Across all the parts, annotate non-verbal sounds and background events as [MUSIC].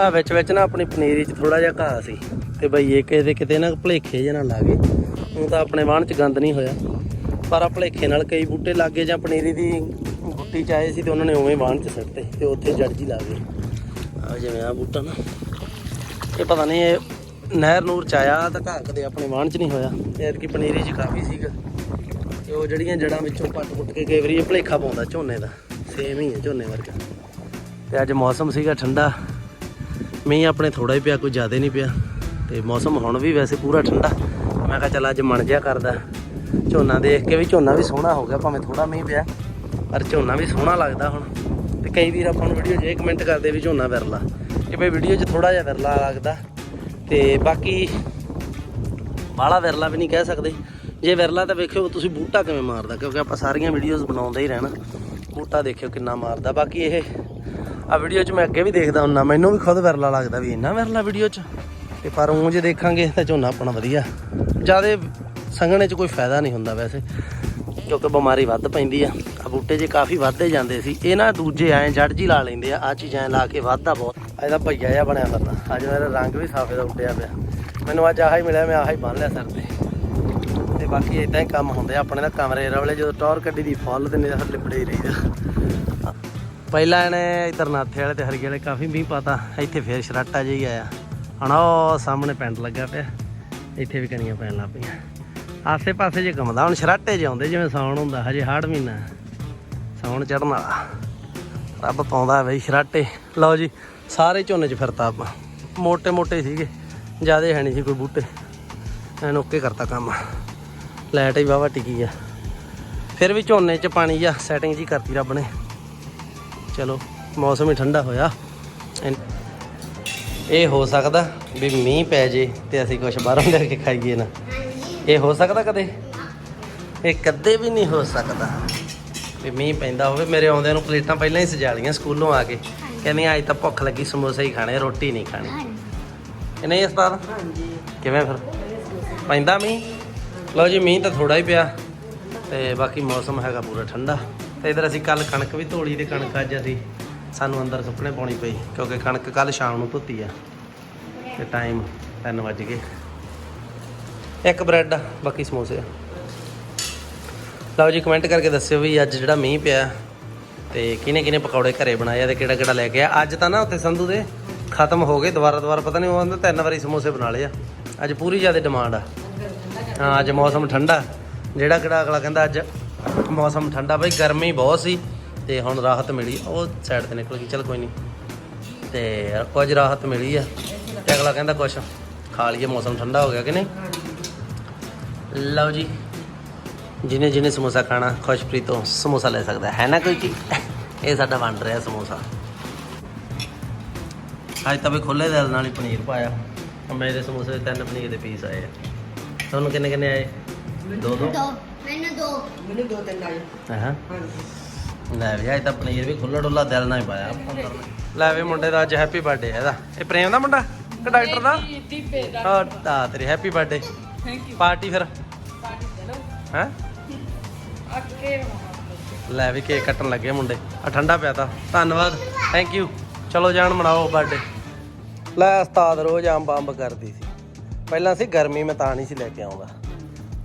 ਆ ਵਿੱਚ ਵਿੱਚ ਨਾ ਆਪਣੀ ਪਨੀਰੀ 'ਚ ਥੋੜਾ ਜਿਹਾ ਘਾਹ ਸੀ ਤੇ ਬਈ ਇਹ ਕਿਤੇ ਕਿਤੇ ਨਾ ਭਲੇਖੇ ਜਿਹੇ ਨਾਲ ਲਾਗੇ ਉਹ ਤਾਂ ਆਪਣੇ ਵਾਹਣ 'ਚ ਗੰਦ ਨਹੀਂ ਹੋਇਆ। ਪਰ ਆ ਭਲੇਖੇ ਨਾਲ ਕਈ ਬੂਟੇ ਲਾਗੇ ਜਾਂ ਪਨੀਰੀ ਦੀ ਗੁੱਟੀ 'ਚ ਆਏ ਸੀ ਤੇ ਉਹਨਾਂ ਨੇ ਉਵੇਂ ਵਾਹਣ 'ਚ ਸਿੱਟਤੇ ਤੇ ਉੱਥੇ ਜੜ ਜੀ ਲਾ ਗਏ। ਆ ਜਿਵੇਂ ਆ ਬੂਟਾ ਨਾ, ਇਹ ਪਤਾ ਨਹੀਂ ਇਹ ਨਹਿਰ ਨੂਰ ਚ ਆਇਆ ਤਾਂ ਘਾਹ ਕਦੇ ਆਪਣੇ ਵਾਹਣ 'ਚ ਨਹੀਂ ਹੋਇਆ। ਯਾਰ ਕਿ ਪਨੀਰੀ 'ਚ ਕਾਫੀ ਸੀਗਾ। ਤੇ ਉਹ ਜਿਹੜੀਆਂ ਜੜਾਂ ਵਿੱਚੋਂ ਪੱਟ ਪੁੱਟ ਕੇ ਕਈ ਵਾਰੀ ਇਹ ਭਲੇਖਾ ਪਾਉਂਦਾ ਝੋਨੇ ਦਾ। ਸੇਮ ਹੀ ਹੈ ਝੋਨੇ ਵਰਗਾ। ਤੇ ਅੱਜ ਮੌਸਮ ਸੀਗਾ ਠੰਡਾ। ਮੀਂਹ ਆਪਣੇ ਥੋੜਾ ਹੀ ਪਿਆ, ਕੋਈ ਜ਼ਿਆਦਾ ਨਹੀਂ ਪਿਆ। ਤੇ ਮੌਸਮ ਹੁਣ ਵੀ ਵੈਸੇ ਪੂਰਾ ਠੰਡਾ। ਮੈਂ ਕਿਹਾ ਚੱਲ ਅੱਜ ਮਣ ਜਿਆ ਕਰਦਾ। ਝੋਨਾ ਦੇਖ ਕੇ ਵੀ ਝੋਨਾ ਵੀ ਸੋਹਣਾ ਹੋ ਗਿਆ, ਭਾਵੇਂ ਥੋੜਾ ਮੀਂਹ ਪਿਆ, ਪਰ ਝੋਨਾ ਵੀ ਸੋਹਣਾ ਲੱਗਦਾ ਹੁਣ। ਤੇ ਕਈ ਵੀਰ ਆਪਾਂ ਨੂੰ ਵੀਡੀਓ 'ਚ ਇਹ ਕਮੈਂਟ ਕਰਦੇ ਵੀ ਝੋਨਾ ਵਿਰਲਾ। ਕਿ ਬਈ ਵੀਡੀਓ 'ਚ ਥੋੜਾ ਜਿਹਾ ਵਿਰਲਾ ਲੱਗਦਾ। ਤੇ ਬਾਕੀ ਬਾਹਲਾ ਵਿਰਲਾ ਵੀ ਨਹੀਂ ਕਹਿ ਸਕਦੇ। ਜੇ ਵਿਰਲਾ ਤਾਂ ਵੇਖਿਓ ਤੁਸੀਂ ਬੂਟਾ ਕਿਵੇਂ ਮਾਰਦਾ, ਕਿਉਂਕਿ ਆਪਾਂ ਸਾਰੀਆਂ ਵੀਡੀਓਜ਼ ਬਣਾਉਂਦੇ ਹੀ ਰਹਿਣਾ। ਬੂਟਾ ਦੇਖਿਓ ਕਿੰਨਾ ਮਾਰਦਾ। ਬਾਕੀ ਇਹ ਆ ਵੀਡੀਓ 'ਚ ਮੈਂ ਅੱਗੇ ਵੀ ਦੇਖਦਾ ਹੁੰਨਾ, ਮੈਨੂੰ ਵੀ ਖੁਦ ਵਿਰਲਾ ਲੱਗਦਾ ਵੀ ਇੰਨਾ ਵਿਰਲਾ ਵੀਡੀਓ 'ਚ। ਤੇ ਪਰ ਉਹ ਜੇ ਦੇਖਾਂਗੇ ਤਾਂ ਝੋਨਾ ਆਪਣਾ ਵਧੀਆ। ਜਿਆਦੇ ਸੰਘਣੇ 'ਚ ਕੋਈ ਫਾਇਦਾ ਨਹੀਂ ਹੁੰਦਾ ਵੈਸੇ, ਕਿਉਂਕਿ ਬਿਮਾਰੀ ਵੱਧ ਪੈਂਦੀ ਆ। ਆ ਬੂਟੇ ਜੇ ਕਾਫੀ ਵੱਧਦੇ ਜਾਂਦੇ ਸੀ, ਇਹ ਨਾ ਦੂਜੇ ਐਂ ਜੜ ਜੀ ਲਾ ਲੈਂਦੇ ਆ ਆ ਚੀਜ਼ਾਂ ਲਾ ਕੇ ਵੱਧਦਾ ਬਹੁਤ। ਅੱਜ ਦਾ ਭਈਆ ਜਿਹਾ ਬਣਿਆ ਕਰਦਾ ਅੱਜ ਮੇਰਾ ਰੰਗ ਵੀ ਸਾਫੇ ਦਾ ਉੱਡਿਆ ਪਿਆ। ਮੈਨੂੰ ਅੱਜ ਆਹ ਹੀ ਮਿਲਿਆ, ਮੈਂ ਆਹ ਹੀ ਬੰਨ ਲਿਆ ਸਿਰ ਤੇ। ਤੇ ਬਾਕੀ ਇਦਾਂ ਹੀ ਕੰਮ ਹੁੰਦੇ ਆ, ਆਪਣੇ ਦਾ ਕਮਰੇ ਰਵਲੇ ਜਦੋਂ ਟੌਰ ਕੱਢੀ ਦੀ, ਫੁੱਲ ਦਿੰਦੇ ਨਹੀਂ ਤਾਂ ਹੀ ਰਹੀਦਾ। ਪਹਿਲਾਂ ਇਹਨੇ ਇਧਰ ਨਾਥੇ ਵਾਲੇ ਤੇ ਹਰੀ ਵਾਲੇ ਕਾਫੀ ਮੀਂਹ ਪਾਤਾ, ਇੱਥੇ ਫੇਰ ਸ਼ਰਾਟਾ ਜਿਹੀ ਆਇਆ। ਹਣਾ ਉਹ ਸਾਹਮਣੇ ਪੈਂਡ ਲੱਗਾ ਪਿਆ, ਇੱਥੇ ਵੀ ਕਣੀਆਂ ਪੈਣ ਲੱਗ ਪਈਆਂ। ਆਸੇ ਪਾਸੇ ਜੇ ਘੁੰਮਦਾ, ਹੁਣ ਸ਼ਰਾਟੇ ਜਿ ਆਉਂਦੇ, ਜਿਵੇਂ ਸਾਉਣ ਹੁੰਦਾ, ਹਜੇ ਹਾੜ ਮਹੀਨਾ ਸਾਉਣ ਚੜਨ ਵਾਲਾ। ਰੱਬ ਪਾਉਂਦਾ ਬਈ ਸ਼ਰਾਟੇ। ਲਓ ਜੀ, ਸਾਰੇ ਝੋਨੇ 'ਚ ਫਿਰਤਾ ਆਪਾਂ। ਮੋٹے ਮੋٹے ਸੀਗੇ, ਜਿਆਦੇ ਹੈ ਨਹੀਂ ਸੀ ਕੋਈ ਬੂਟੇ। ਐਨ ਓਕੇ ਕਰਤਾ ਕੰਮ। ਲਾਈਟ ਹੀ ਵਾਵਾ ਟਿਕੀ ਆ। ਫਿਰ ਵੀ ਝੋਨੇ 'ਚ ਪਾਣੀ ਆ ਸੈਟਿੰਗ ਜੀ ਕਰਤੀ ਰੱਬ ਨੇ। ਚਲੋ ਮੌਸਮ ਹੀ ਠੰਡਾ ਹੋਇਆ। ਇਹ ਹੋ ਸਕਦਾ ਵੀ ਮੀਂਹ ਪੈ ਜੇ ਤੇ ਅਸੀਂ ਕੁਝ ਬਾਹਰੋਂ ਲੈ ਕੇ ਖਾਈਏ ਨਾ। ਇਹ ਹੋ ਸਕਦਾ ਕਦੇ? ਇਹ ਕਦੇ ਵੀ ਨਹੀਂ ਹੋ ਸਕਦਾ। ਵੀ ਮੀਂਹ ਪੈਂਦਾ ਹੋਵੇ ਮੇਰੇ ਆਉਂਦਿਆਂ ਨੂੰ ਪਲੇਟਾਂ ਪਹਿਲਾਂ ਹੀ ਸਜਾ ਲੀਆਂ ਸਕੂਲੋਂ ਆ ਕੇ। ਕਹਿੰਦੀਆਂ ਅੱਜ ਤਾਂ ਭੁੱਖ ਲੱਗੀ ਸਮੋਸੇ ਹੀ ਖਾਣੇ ਰੋਟੀ ਨਹੀਂ ਖਾਣੀ। ਇਹ ਨਹੀਂ ਉਸਤਾਦ? ਹਾਂਜੀ। ਕਿਵੇਂ ਫਿਰ? ਪੈਂਦਾ ਮੀਂਹ? ਲਓ ਜੀ ਮੀਂਹ ਤਾਂ ਥੋੜਾ ਹੀ ਪਿਆ ਤੇ ਬਾਕੀ ਮੌਸਮ ਹੈਗਾ ਪੂਰਾ ਠੰਡਾ। ਤੇ ਇਧਰ ਅਸੀਂ ਕੱਲ ਕਣਕ ਵੀ ਧੋਲੀ ਤੇ ਕਣਕ ਅੱਜ ਅਸੀਂ ਸਾਨੂੰ ਅੰਦਰ ਸੁੱਕਣੇ ਪਾਉਣੀ ਪਈ, ਕਿਉਂਕਿ ਕਣਕ ਕੱਲ ਸ਼ਾਮ ਨੂੰ ਧੁੱਤੀ ਆ। ਤੇ ਟਾਈਮ 3 ਵੱਜ ਗਏ। ਇੱਕ ਬ੍ਰੈਡ ਆ ਬਾਕੀ ਸਮੋਸੇ ਆ। ਲਓ ਜੀ ਕਮੈਂਟ ਕਰਕੇ ਦੱਸਿਓ ਵੀ ਅੱਜ ਜਿਹੜਾ ਮੀਂਹ ਪਿਆ ਤੇ ਕਿਹਨੇ ਕਿਹਨੇ ਪਕੌੜੇ ਘਰੇ ਬਣਾਏ ਆ ਤੇ ਕਿਹੜਾ ਕਿਹੜਾ ਲੈ ਕੇ ਆ। ਅੱਜ ਤਾਂ ਨਾ ਉੱਥੇ ਸੰਧੂ ਦੇ ਖਤਮ ਹੋ ਗਏ ਦੁਬਾਰਾ ਦੁਬਾਰਾ, ਪਤਾ ਨਹੀਂ ਉਹ ਕਹਿੰਦਾ ਤਿੰਨ ਵਾਰੀ ਸਮੋਸੇ ਬਣਾ ਲਏ ਆ। ਅੱਜ ਪੂਰੀ ਜ਼ਿਆਦਾ ਡਿਮਾਂਡ ਆ। ਹਾਂ, ਅੱਜ ਮੌਸਮ ਠੰਡਾ। ਜਿਹੜਾ ਕਿਹੜਾ ਅਗਲਾ ਕਹਿੰਦਾ ਅੱਜ ਮੌਸਮ ਠੰਡਾ ਬਈ, ਗਰਮੀ ਬਹੁਤ ਸੀ ਤੇ ਹੁਣ ਰਾਹਤ ਮਿਲੀ। ਉਹ ਸਾਈਡ ਤੇ ਨਿਕਲ ਗਈ। ਚਲ ਕੋਈ ਨਹੀਂ। ਤੇ ਕੁਝ ਰਾਹਤ ਮਿਲੀ ਆ। ਤੇ ਅਗਲਾ ਕਹਿੰਦਾ ਕੁਛ। ਖਾ ਲਈਏ, ਮੌਸਮ ਠੰਡਾ ਹੋ ਗਿਆ ਕਿ ਨਹੀਂ? ਲਓ ਜੀ। ਜਿਹਨੇ ਜਿਹਨੇ ਸਮੋਸਾ ਖਾਣਾ, ਖੁਸ਼ਪ੍ਰੀਤ ਤੋਂ ਸਮੋਸਾ ਲੈ ਸਕਦਾ। ਹੈ ਨਾ ਕੋਈ ਜੀ ਇਹ ਸਾਡਾ ਵੰਡ ਰਿਹਾ ਸਮੋਸਾ। ਅੱਜ ਤਾਂ ਵੀ ਖੁੱਲੇ ਦਿਲ ਨਾਲ ਹੀ ਪਨੀਰ ਪਾਇਆ। ਮੇਰੇ ਸਮੋਸੇ ਦੇ ਤਿੰਨ ਪਨੀਰ ਦੇ ਪੀਸ ਆਏ ਆ। ਤੁਹਾਨੂੰ ਕਿੰਨੇ ਕਿੰਨੇ ਆਏ? ਦੋ। ਦੋ। ਮੈਨੂੰ ਦੋ। ਮੈਨੂੰ ਦੋ ਤਿੰਨ ਆਏ ਹਾਂ। ਲੈ ਵੀ ਅੱਜ ਤਾਂ ਪਨੀਰ ਵੀ ਖੁੱਲਾ ਡੁੱਲਾ ਦਿਲ ਨਾਲ ਹੀ ਪਾਇਆ। ਆਪਾਂ ਅੰਦਰ ਨੇ। ਲੈ ਵੀ ਮੁੰਡੇ ਦਾ ਅੱਜ ਹੈਪੀ ਬਰਥਡੇ ਹੈ ਇਹਦਾ। ਇਹ ਪ੍ਰੇਮ ਦਾ ਮੁੰਡਾ? ਕਿ ਡਾਕਟਰ ਦਾ? ਦੀਪੇ ਦਾ। ਹਾਂ ਤਾਂ ਤੇਰੀ happy birthday thank you party ਫਿਰ। ਪਾਰਟੀ ਦੇ ਲਓ। ਹੈ? ਅੱਕੇ ਲੈ ਵੀ ਕੇਕ ਕੱਟਣ ਲੱਗੇ ਮੁੰਡੇ। ਆ ਠੰਡਾ ਪਿਆ ਤਾ। ਧੰਨਵਾਦ। ਥੈਂਕ ਯੂ ਚਲੋ ਜਾਣ ਮਨਾਓ ਬਰਥਡੇ ਲੈ ਉਸਤਾਦ ਰੋਜ਼ ਅੰਬ ਅੰਬ ਕਰਦੀ ਸੀ। ਪਹਿਲਾਂ ਸੀ ਗਰਮੀ ਮੈਂ ਤਾਂ ਨਹੀਂ ਸੀ ਲੈ ਕੇ ਆਉਂਦਾ।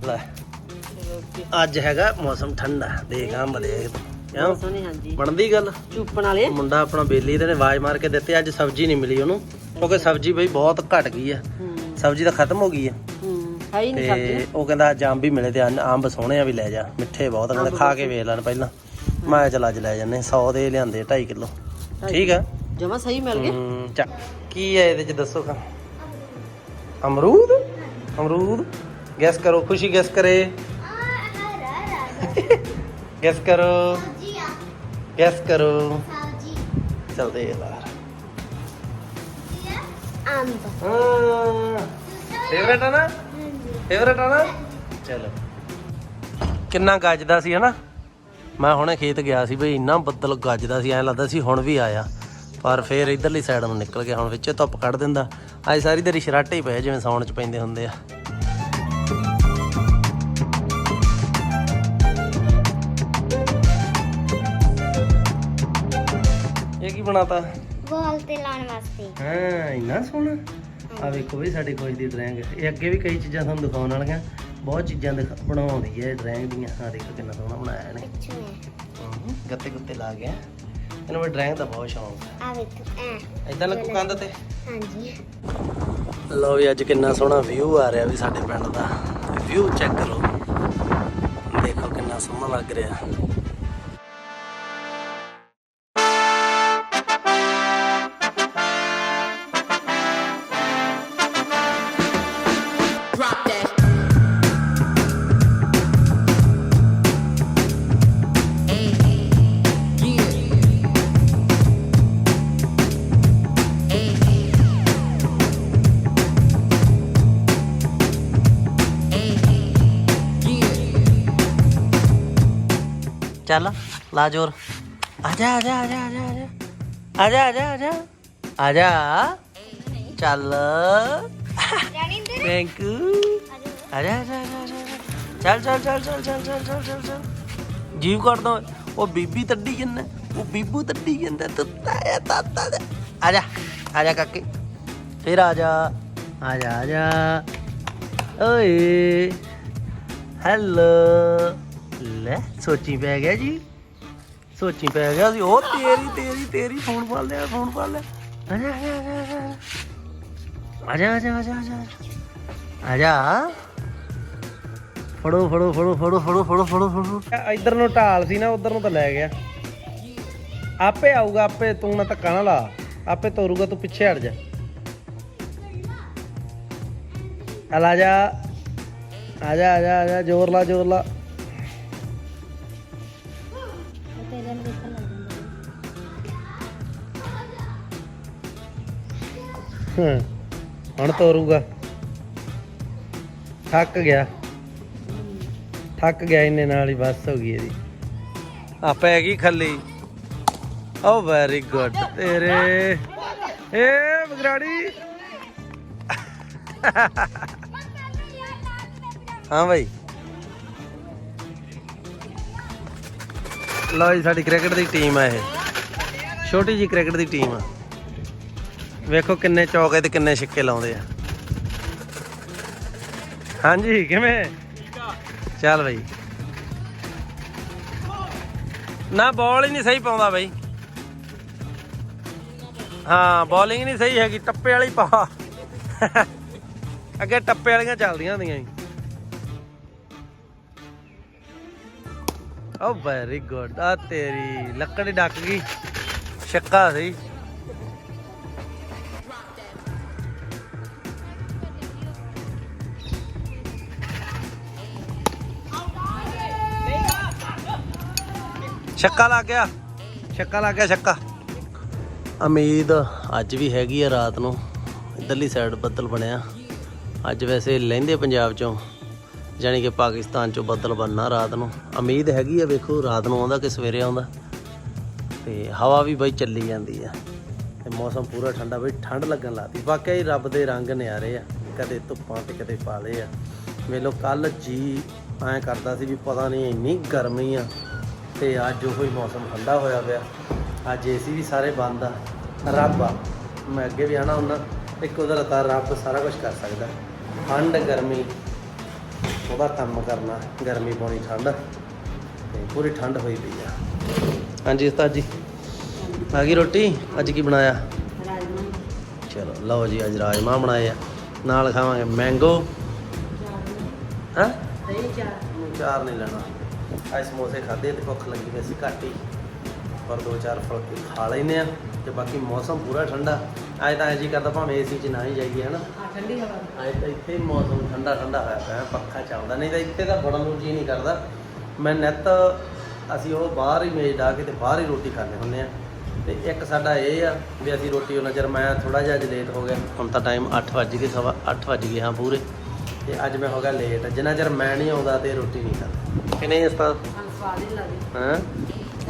ਲੈ। ਅੱਜ ਹੈਗਾ ਮੌਸਮ ਠੰਡਾ ਦੇਖ ਦੇਖ ਤੂੰ। ਕਿਉਂ? ਸੋਹਣੇ ਹਾਂਜੀ। ਬਣਦੀ ਗੱਲ? ਚੂਪਣ ਵਾਲੇ ਮੁੰਡਾ ਆਪਣਾ ਬੇਲੀ ਨੇ ਆਵਾਜ਼ ਮਾਰ ਕੇ ਦਿੱਤੇ ਅੱਜ ਸਬਜ਼ੀ ਨਹੀਂ ਮਿਲੀ ਉਹਨੂੰ। ਕਿਉਂਕਿ ਸਬਜ਼ੀ ਬਈ ਬਹੁਤ ਘਟ ਗਈ ਆ। ਸਬਜ਼ੀ ਤਾਂ ਖਤਮ ਹੋ ਗਈ ਆ। ਹੂੰ ਹੈ ਹੀ ਨਹੀਂ ਸਬਜ਼ੀ। ਤੇ ਉਹ ਕਹਿੰਦਾ ਅੱਜ ਅੰਬ ਵੀ ਮਿਲੇ ਤੇ ਅੰਬ ਸੋਹਣੇ ਆ ਵੀ ਲੈ ਜਾ ਮਿੱਠੇ ਬਹੁਤ ਆ, ਕਹਿੰਦਾ ਖਾ ਕੇ ਵੇਖ ਲੈਣ ਪਹਿਲਾਂ। ਮੈਂ ਚੱਲ ਅੱਜ ਲੈ ਜੰਨੇ 100 ਦੇ ਲਿਆਂਦੇ 2.5 ਕਿਲੋ। ਠੀਕ ਆ? ਜਮਾ ਸਹੀ ਮਿਲ ਗਏ। ਚੱਲ। ਕੀ ਹੈ ਇਹਦੇ ਚ ਦੱਸੋ ਕਾ ਅਮਰੂਦ? ਅਮਰੂਦ? ਗੈਸ ਕਰੋ ਖੁਸ਼ੀ ਗੈਸ ਕਰੇ। [LAUGHS] ਗੈਸ ਕਰੋ। ਆ। ਗੈਸ ਕਰੋ। ਸਬਜੀ। ਚਲਦੇ ਯਾਰ ਅੰਬ ਹਾਂ। ਫੇਵਰੇਟ ਆ ਨਾ? ਫੇਵਰੇਟ ਆ ਨਾ? ਚਲੋ। ਕਿੰਨਾ ਗੱਜਦਾ ਸੀ ਹਨਾ? ਮੈਂ ਹੁਣੇ ਖੇਤ ਗਿਆ ਸੀ ਬਈ ਇੰਨਾ ਬੱਦਲ ਗੱਜਦਾ ਸੀ ਐਂ ਲੱਗਦਾ ਸੀ ਹੁਣ ਵੀ ਆਇਆ। ਪਰ ਫੇਰ ਇਧਰਲੀ ਸਾਈਡ ਨੂੰ ਨਿਕਲ ਗਿਆ ਹੁਣ ਵਿੱਚੇ ਧੁੱਪ ਕੱਢ ਦਿੰਦਾ। ਅੱਜ ਸਾਰੀ ਦਿਹਾੜੀ ਸ਼ਰਾਟੇ ਹੀ ਪਏ ਜਿਵੇਂ ਸੌਣ ਚ ਪੈਂਦੇ ਹੁੰਦੇ ਆ। ਬਣਾਤਾ? ਵਾਲ ਤੇ ਲਾਉਣ ਵਾਸਤੇ। ਹਾਂ ਇੰਨਾ ਸੋਹਣਾ? ਆ ਵੇਖੋ ਵੀ ਸਾਡੀ ਖੋਜ ਦੀ ਡਰਾਇੰਗ। ਇਹ ਅੱਗੇ ਵੀ ਕਈ ਚੀਜ਼ਾਂ ਤੁਹਾਨੂੰ ਦਿਖਾਉਣ ਵਾਲੀਆਂ। ਬਹੁਤ ਚੀਜ਼ਾਂ ਦਿਖਾ- ਬਣਾਉਂਦੀ ਹੈ ਡਰਾਇੰਗ ਦੀਆਂ। ਆ ਦੇਖੋ ਕਿੰਨਾ ਸੋਹਣਾ ਬਣਾਇਆ ਇਹਨੇ। ਪਿੱਛੇ ਹੈ। ਹਮ, ਗੱਤੇ ਗੁੱਤੇ ਲਾ ਗਿਆ। ਇਹਨੂੰ ਵੀ ਡਰਾਇੰਗ ਦਾ ਬਹੁਤ ਸ਼ੌਂਕ ਹੈ ਆ ਵੇਖੋ ਐ। ਇਦਾਂ ਲੱਗੂ ਕੰਧ ਤੇ? ਹਾਂਜੀ। ਲੋ ਵੀ ਅੱਜ ਕਿੰਨਾ ਸੋਹਣਾ ਵਿਊ ਆ ਰਿਹਾ ਵੀ ਸਾਡੇ ਪਿੰਡ ਦਾ। ਵਿਊ ਚੈੱਕ ਕਰੋ। ਦੇਖੋ ਕਿੰਨਾ ਸੋਹਣਾ ਲੱਗ ਰਿਹਾ। Drop that. Hey, yeah. Hey, hey, yeah. ਚੱਲ ਲਾ ਜੋਰ ਆ ਜਾ ਆ ਜਾ ਆ ਚੱਲ ਚੱਲ ਚੱਲ ਚੱਲ ਚੱਲ ਚੱਲ ਚੱਲ ਚੱਲ ਚੱਲ ਜੀਵ ਕਰਦਾ ਉਹ ਬੀਬੀ ਤੱਡੀ ਜੰਨਾ ਉਹ ਬੀਬੂ ਤੱਡੀ ਜਾਂਦਾ ਤੁੱਤਾ ਆ ਤਾਤਾ ਆ ਜਾ ਆ ਜਾ ਕਾਕੇ ਫਿਰ ਆ ਜਾ ਆ ਜਾ ਆ ਜਾ ਓਏ ਹੈਲੋ ਲੈ ਸੋਚੀ ਪੈ ਗਿਆ ਜੀ ਸੋਚੀ ਪੈ ਗਿਆ ਸੀ ਉਹ ਤੇਰੀ ਤੇਰੀ ਤੇਰੀ ਫੋਨ ਫੜ ਲਿਆ ਫੋਨ ਫੜ ਲਿਆ ਆ ਜਾ ਆ ਜਾ ਆ ਜਾ ਆ ਜਾ ਆ ਜਾ ਆ ਜਾ ਫੜੋ ਫੜੋ ਫੜੋ ਫੜੋ ਫੜੋ ਫੜੋ ਫੜੋ। ਫੜੋ ਇੱਧਰ ਨੂੰ ਢਾਲ ਸੀ ਨਾ, ਉਧਰ ਨੂੰ ਤਾਂ ਲੈ ਗਿਆ। ਆਪੇ ਆਊਗਾ, ਆਪੇ ਤੂੰ ਨਾ ਧੱਕਾ ਨਾ ਲਾ। ਆਪੇ ਤੋਰੂਗਾ, ਤੂੰ ਪਿੱਛੇ ਹਟ ਜਾ। ਆ ਜਾ। ਆ ਜਾ ਆ ਜਾ ਆ ਜਾ, ਜ਼ੋਰ ਲਾ ਜ਼ੋਰ ਲਾ। ਹਾਂ, ਹੁਣ ਤੋਰੂਗਾ। ਥੱਕ ਗਿਆ। ਥੱਕ ਗਿਆ ਇੰਨੇ ਨਾਲ ਹੀ ਬਸ ਹੋ ਗਈ ਇਹਦੀ। ਆ ਪੈ ਗਈ ਖੱਲੀ। ਓ ਵੈਰੀ ਗੁੱਡ ਤੇਰੇ। ਏ ਬਗਰਾੜੀ ਹਾਂ ਭਾਈ ਲਓ ਜੀ, ਸਾਡੀ ਕ੍ਰਿਕਟ ਦੀ ਟੀਮ ਆ ਇਹ। ਛੋਟੀ ਜੀ ਕ੍ਰਿਕਟ ਦੀ ਟੀਮ ਆ। ਵੇਖੋ ਕਿੰਨੇ ਚੌਕੇ ਤੇ ਕਿੰਨੇ ਛਿੱਕੇ ਲਾਉਂਦੇ ਆ। ਹਾਂਜੀ ਕਿਵੇਂ? ਚੱਲ ਬਈ। ਨਾ ਬਾਲ ਹੀ ਨਹੀਂ ਸਹੀ ਪਾਉਂਦਾ ਬਈ। ਹਾਂ ਬੋਲਿੰਗ ਨਹੀਂ ਸਹੀ ਹੈਗੀ ਟੱਪੇ ਵਾਲੀ ਪਾ। ਅੱਗੇ ਟੱਪੇ ਵਾਲੀਆਂ ਚੱਲਦੀਆਂ ਹੁੰਦੀਆਂ ਸੀ। ਓ ਵੈਰੀ ਗੁੱਡ ਆ ਤੇਰੀ ਲੱਕੜੀ ਡੱਕ ਗਈ। ਛੱਕਾ ਸਹੀ ਛੱਕਾ ਲੱਗ ਗਿਆ। ਛੱਕਾ ਲੱਗ ਗਿਆ ਛੱਕਾ। ਉਮੀਦ ਅੱਜ ਵੀ ਹੈਗੀ ਆ ਰਾਤ ਨੂੰ। ਇਧਰਲੀ ਸਾਈਡ ਬੱਦਲ ਬਣਿਆ। ਅੱਜ ਵੈਸੇ ਲਹਿੰਦੇ ਪੰਜਾਬ ਚੋਂ, ਜਾਣੀ ਕਿ ਪਾਕਿਸਤਾਨ ਚੋਂ ਬੱਦਲ ਬਣਨਾ ਰਾਤ ਨੂੰ। ਉਮੀਦ ਹੈਗੀ ਆ ਵੇਖੋ, ਰਾਤ ਨੂੰ ਆਉਂਦਾ ਕਿ ਸਵੇਰੇ ਆਉਂਦਾ। ਤੇ ਹਵਾ ਵੀ ਬਈ ਚੱਲੀ ਜਾਂਦੀ ਆ। ਤੇ ਮੌਸਮ ਪੂਰਾ ਠੰਡਾ, ਬਈ ਠੰਡ ਲੱਗਣ ਲੱਗਦੀ ਵਾਕਿਆ ਹੀ ਰੱਬ ਦੇ ਰੰਗ ਨਿਆਰੇ ਆ। ਕਦੇ ਧੁੱਪਾਂ ਤੇ ਕਦੇ ਪਾਲੇ ਆ। ਵੇਲੋ ਕੱਲ ਜੀ ਐਂ ਕਰਦਾ ਸੀ ਵੀ ਪਤਾ ਨਹੀਂ ਇੰਨੀ ਗਰਮੀ ਆ। ਤੇ ਅੱਜ ਉਹ ਹੀ ਮੌਸਮ ਠੰਡਾ ਹੋਇਆ ਪਿਆ। ਅੱਜ ਏਸੀ ਵੀ ਸਾਰੇ ਬੰਦ ਆ। ਰੱਬ ਆ। ਮੈਂ ਅੱਗੇ ਵੀ ਆਣਾ ਹੁੰਦਾ। ਇੱਕ ਕੁਦਰਤ ਆ ਰੱਬ ਸਾਰਾ ਕੁਝ ਕਰ ਸਕਦਾ। ਠੰਡ ਗਰਮੀ ਉਹਦਾ ਕੰਮ ਕਰਨਾ। ਗਰਮੀ ਪਾਉਣੀ ਠੰਡ। ਤੇ ਪੂਰੀ ਠੰਡ ਹੋਈ ਪਈ ਆ। ਹਾਂਜੀ ਉਸਤਾਦ ਜੀ ਆ ਗਈ ਰੋਟੀ? ਅੱਜ ਕੀ ਬਣਾਇਆ? ਚਲੋ ਲਓ ਜੀ ਅੱਜ ਰਾਜਮਾ ਬਣਾਏ ਆ। ਨਾਲ ਖਾਵਾਂਗੇ ਮੈਂਗੋ। ਹਾਂ? ਚਾਰ। ਚਾਰ ਨਹੀਂ ਲੈਣਾ। ਅੱਜ ਸਮੋਸੇ ਖਾਦੇ ਤੇ ਭੁੱਖ ਲੱਗੀ ਵੈਸੀ ਘੱਟ ਹੀ। ਪਰ ਦੋ ਚਾਰ ਫੁਲਕੇ ਖਾ ਲੈਨੇ ਆ ਤੇ ਬਾਕੀ ਮੌਸਮ ਪੂਰਾ ਠੰਡਾ। ਅੱਜ ਤਾਂ ਜੀ ਕਰਦਾ ਭਾਵੇਂ ਏਸੀ 'ਚ ਨਾ ਹੀ ਜਾਈਏ ਹਨਾ? ਠੰਡੀ ਹਵਾ। ਅੱਜ ਤਾਂ ਇੱਥੇ ਮੌਸਮ ਠੰਡਾ ਠੰਡਾ ਹੋਇਆ ਪਿਆ ਪੱਖਾ ਚੱਲਦਾ। ਨਹੀਂ ਤਾਂ ਇੱਥੇ ਤਾਂ ਬੜਾ ਨੂੰ ਜੀ ਨਹੀਂ ਕਰਦਾ। ਮੈਂ ਨਿੱਤ ਅਸੀਂ ਉਹ ਬਾਹਰ ਹੀ ਮੇਜ਼ ਡਾ ਕੇ ਤੇ ਬਾਹਰ ਹੀ ਰੋਟੀ ਖਾਂਦੇ ਹੁੰਦੇ ਆ। ਤੇ ਇੱਕ ਸਾਡਾ ਇਹ ਆ ਵੀ ਅਸੀਂ ਰੋਟੀ ਉਹਨਾਂ ਚਿਰ ਮੈਂ ਥੋੜਾ ਜਿਹਾ ਅੱਜ ਲੇਟ ਹੋ ਗਿਆ। ਹੁਣ ਤਾਂ ਟਾਈਮ 8 ਵੱਜ ਗਏ ਸਵਾ 8 ਵੱਜ ਗਏ ਹਾਂ ਪੂਰੇ। ਤੇ ਅੱਜ ਮੈਂ ਹੋ ਗਿਆ ਲੇਟ ਜਿੰਨਾ ਚਿਰ ਮੈਂ ਨਹੀਂ ਆਉਂਦਾ ਤੇ ਰੋਟੀ ਨਹੀਂ ਖਾਂਦਾ। ਕਿ ਨਹੀਂ ਉਸਤਾਦ? ਸਾਨੂੰ ਸਵਾਦ ਹੀ ਲੱਗਦੀ। ਹਾਂ?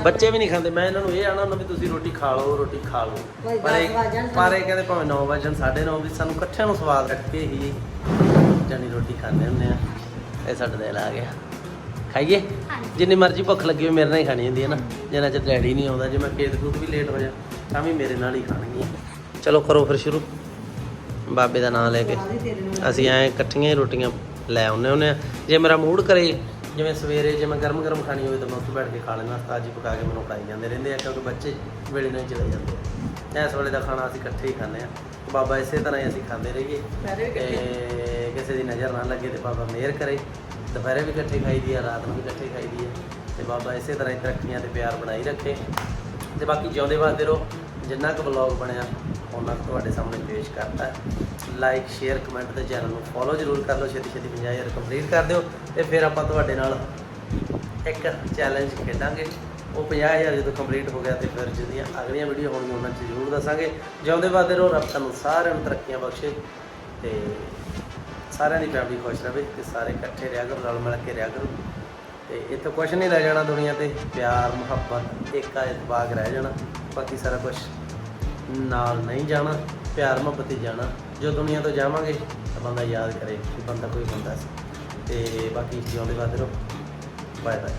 ਬੱਚੇ ਵੀ ਨਹੀਂ ਖਾਂਦੇ। ਮੈਂ ਇਹਨਾਂ ਨੂੰ ਇਹ ਆਣਾ ਹੁੰਦਾ ਵੀ ਤੁਸੀਂ ਰੋਟੀ ਖਾ ਲਓ ਰੋਟੀ ਖਾ ਲਓ। ਪਰ ਇਹ ਪਰ ਇਹ ਕਹਿੰਦੇ ਭਾਵੇਂ 9 ਵਜੇ 9:30 ਵੀ ਸਾਨੂੰ ਇਕੱਠਿਆਂ ਨੂੰ ਸਵਾਦ ਰੱਖ ਕੇ ਹੀ ਜਾਨੀ ਰੋਟੀ ਖਾਂਦੇ ਹੁੰਦੇ ਆ। ਇਹ ਸਾਡੇ ਦਿਲ ਆ ਗਿਆ। ਖਾਈਏ? ਜਿੰਨੀ ਮਰਜ਼ੀ ਭੁੱਖ ਲੱਗੀ ਹੋਵੇ ਮੇਰੇ ਨਾਲ ਹੀ ਖਾਣੀ ਹੁੰਦੀ ਹੈ ਨਾ। ਜਿੰਨਾ ਚਿਰ ਡੈਡੀ ਨਹੀਂ ਆਉਂਦਾ ਜੇ ਮੈਂ ਖੇਤ ਖੂਤ ਵੀ ਲੇਟ ਹੋ ਜਾ ਤਾਂ ਵੀ ਮੇਰੇ ਨਾਲ ਹੀ ਖਾਣਗੀਆਂ। ਚਲੋ ਕਰੋ ਫਿਰ ਸ਼ੁਰੂ। ਬਾਬੇ ਦਾ ਨਾਮ ਲੈ ਕੇ। ਅਸੀਂ ਐ ਇਕੱਠੀਆਂ ਹੀ ਰੋਟੀਆਂ ਲੈ ਆਉਂਦੇ ਹੁੰਦੇ ਆ। ਜੇ ਮੇਰਾ ਮੂਡ ਕਰੇ ਜਿਵੇਂ ਸਵੇਰੇ ਜੇ ਮੈਂ ਗਰਮ ਗਰਮ ਖਾਣੀ ਹੋਵੇ ਤਾਂ ਮੈਂ ਉੱਥੇ ਬੈਠ ਕੇ ਖਾ ਲੈਂਦਾ। ਤਾਜੀ ਪਕਾ ਕੇ ਮੈਨੂੰ ਖਵਾਈ ਜਾਂਦੇ ਰਹਿੰਦੇ ਆ ਕਿਉਂਕਿ ਬੱਚੇ ਵੇਲੇ ਨਾਲ ਚਲੇ ਜਾਂਦੇ ਆ। ਇਸ ਵੇਲੇ ਦਾ ਖਾਣਾ ਅਸੀਂ ਇਕੱਠੇ ਹੀ ਖਾਂਦੇ ਆ। ਬਾਬਾ ਇਸੇ ਤਰ੍ਹਾਂ ਹੀ ਅਸੀਂ ਖਾਂਦੇ ਰਹੀਏ। ਤੇ ਕਿਸੇ ਦੀ ਨਜ਼ਰ ਨਾ ਲੱਗੇ ਤੇ ਬਾਬਾ ਮਿਹਰ ਕਰੇ। ਦੁਪਹਿਰੇ ਵੀ ਇਕੱਠੇ ਖਾਈਦੀ ਆ ਰਾਤ ਨੂੰ ਵੀ ਇਕੱਠੇ ਖਾਈਦੀ ਆ। ਤੇ ਬਾਬਾ ਇਸੇ ਤਰ੍ਹਾਂ ਹੀ ਤਰੱਕੀਆਂ ਤੇ ਪਿਆਰ ਬਣਾਈ ਰੱਖੇ। ਤੇ ਬਾਕੀ ਜਿਉਂਦੇ ਵਾਸਤੇ ਰਹੋ। ਜਿੰਨਾ ਕੁ ਵਲੌਗ ਬਣਿਆ ਉਹਨਾਂ ਕੁ ਤੁਹਾਡੇ ਸਾਹਮਣੇ ਪੇਸ਼ ਕਰਤਾ ਲਾਈਕ ਸ਼ੇਅਰ ਕਮੈਂਟ ਤੇ ਚੈਨਲ ਨੂੰ ਫੋਲੋ ਜ਼ਰੂਰ ਕਰ ਲਓ। ਛੇਤੀ ਛੇਤੀ 50000 ਕੰਪਲੀਟ ਕਰ ਦਿਓ ਤੇ ਫਿਰ ਆਪਾਂ ਤੁਹਾਡੇ ਨਾਲ ਇੱਕ ਚੈਲੰਜ ਖੇਡਾਂਗੇ। ਉਹ 50000 ਜਦੋਂ ਕੰਪਲੀਟ ਹੋ ਗਿਆ ਤੇ ਫਿਰ ਜਿਹੜੀਆਂ ਅਗਲੀਆਂ ਵੀਡੀਓ ਹੋਣਗੀਆਂ, ਉਹਨਾਂ 'ਚ ਜ਼ਰੂਰ ਦੱਸਾਂਗੇ। ਜਿਉਂਦੇ ਵਾਸਤੇ ਰਹੋ, ਰੱਬ ਤੁਹਾਨੂੰ ਸਾਰਿਆਂ ਨੂੰ ਤਰੱਕੀਆਂ ਬਖਸ਼ੇ ਤੇ ਸਾਰਿਆਂ ਦੀ ਫੈਮਿਲੀ ਖੁਸ਼ ਰਹੇ ਤੇ ਸਾਰੇ ਇਕੱਠੇ ਰਿਹਾ ਕਰੋ, ਰਲ ਮਿਲ ਕੇ ਰਿਹਾ ਕਰੋ। ਤੇ ਇੱਥੇ ਕੁਝ ਨਹੀਂ ਰਹਿ ਜਾਣਾ ਦੁਨੀਆ ਤੇ, ਪਿਆਰ, ਮੁਹੱਬਤ ਏਕਾ ਇਤਬਾਗ ਰਹਿ ਜਾਣਾ। ਬਾਕੀ ਸਾਰਾ ਕੁਝ ਨਾਲ ਨਹੀਂ ਜਾਣਾ, ਪਿਆਰ ਮੁਹੱਬਤ ਹੀ ਜਾਣਾ। ਜੋ ਦੁਨੀਆ ਤੋਂ ਜਾਵਾਂਗੇ, ਤਾਂ ਬੰਦਾ ਯਾਦ ਕਰੇ ਕਿ ਬੰਦਾ ਕੋਈ ਬੰਦਾ ਸੀ। ਤੇ ਬਾਕੀ ਜਿਉਂਦੇ ਵਾਦੇ ਰਹੋ। Bye bye